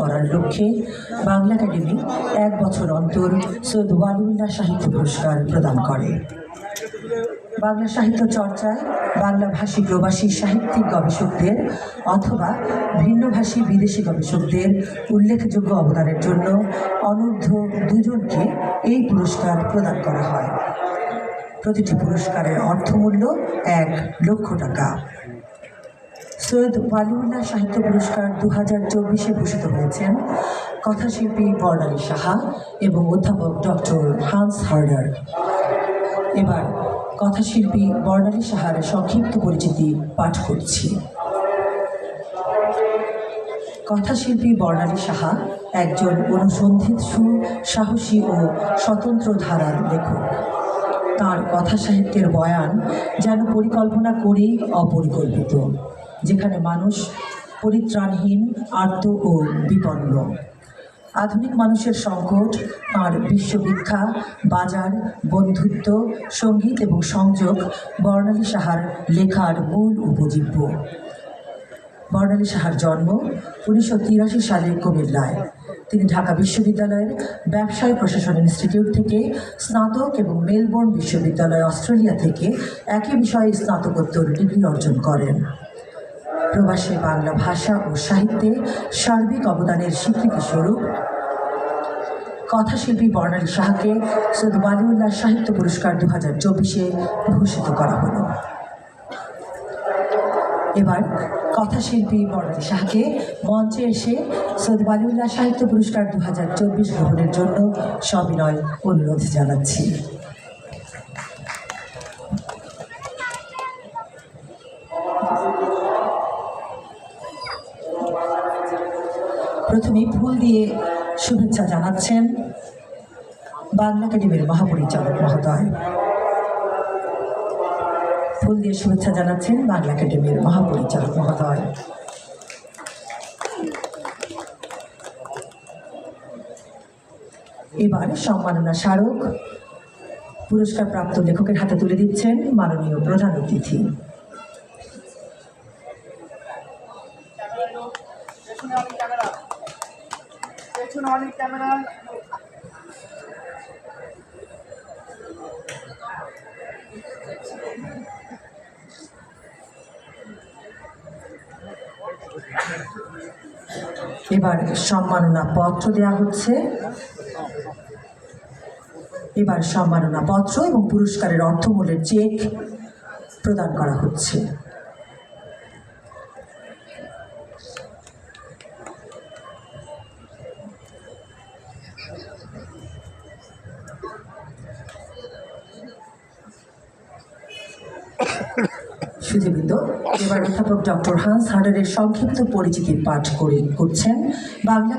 করার লক্ষ্যে বাংলা একাডেমি এক বছর অন্তর সৈয়দ ওয়ালিউল্লাহ সাহিত্য পুরস্কার প্রদান করে। বাংলা সাহিত্য চর্চায় বাংলা ভাষী প্রবাসী সাহিত্যিক গবেষকদের অথবা ভিন্নভাষী বিদেশি গবেষকদের উল্লেখযোগ্য অবদানের জন্য অনূর্ধ্ব দুজনকে এই পুরস্কার প্রদান করা হয়। প্রতিটি পুরস্কারের অর্থমূল্য এক লক্ষ টাকা। সৈয়দ ওয়ালিউল্লাহ সাহিত্য পুরস্কার দু হাজার চব্বিশে ভূষিত হয়েছেন কথাশিল্পী বর্ণালী সাহা এবং অধ্যাপক ডক্টর হান্স হার্ডার। এবার কথাশিল্পী বর্ণালী সাহার সংক্ষিপ্ত পরিচিতি পাঠ করছি। কথাশিল্পী বর্ণালী সাহা একজন অনুসন্ধিৎসু সাহসী ও স্বতন্ত্র ধারার লেখক। তার কথা সাহিত্যের বয়ান যেন পরিকল্পনা করেই অপরিকল্পিত। যেখানে মানুষ পরিত্রাণহীন, আর্ত ও বিপন্ন। আধুনিক মানুষের সংকট, আর বিশ্ববিখ্যা বাজার, বন্ধুত্ব, সংগীত এবং সংযোগ বর্ণালী সাহার লেখার মূল উপজীব্য। বর্ণালী সাহার জন্ম উনিশশো তিরাশি সালে কুমিল্লায়। তিনি ঢাকা বিশ্ববিদ্যালয়ের ব্যবসায় প্রশাসন ইনস্টিটিউট থেকে স্নাতক এবং মেলবোর্ন বিশ্ববিদ্যালয় অস্ট্রেলিয়া থেকে একই বিষয়ে স্নাতকোত্তর ডিগ্রি অর্জন করেন। প্রবাসী বাংলা ভাষা ও সাহিত্যে সার্বিক অবদানের স্বীকৃতি স্বরূপ। কথাশিল্পী বর্ণালী সাহাকে সৈয়দ বালিউল্লাহ সাহিত্য পুরস্কার দু হাজার চব্বিশে ভূষিত করা হলো। এবার কথাশিল্পী বর্ণালী শাহকে মঞ্চে এসে সৈয়দ বালিউল্লাহ সাহিত্য পুরস্কার দু হাজার চব্বিশ গ্রহণের জন্য সবিনয় অনুরোধ জানাচ্ছি। প্রথমে ফুল দিয়ে শুভেচ্ছা জানাচ্ছেন বাংলা একাডেমির মহাপরিচালক মহোদয়। ফুল দিয়ে শুভেচ্ছা জানাচ্ছেন বাংলা একাডেমির মহাপরিচালক মহোদয়। এবার সম্মাননা স্মারক পুরস্কার প্রাপ্ত লেখকের হাতে তুলে দিচ্ছেন মাননীয় প্রধান অতিথি। পেছনে অনেক পেছনে অনেক ক্যামেরা। এবার সম্মাননা পত্র দেওয়া হচ্ছে। এবার সম্মাননা পত্র এবং পুরস্কারের অর্থমূল্যের চেক প্রদান করা হচ্ছে। সুধীবৃন্দ এবার অধ্যাপক ডক্টর হান্স হার্ডারের সংক্ষিপ্ত পরিচিতি পাঠ করে করছেন বাংলা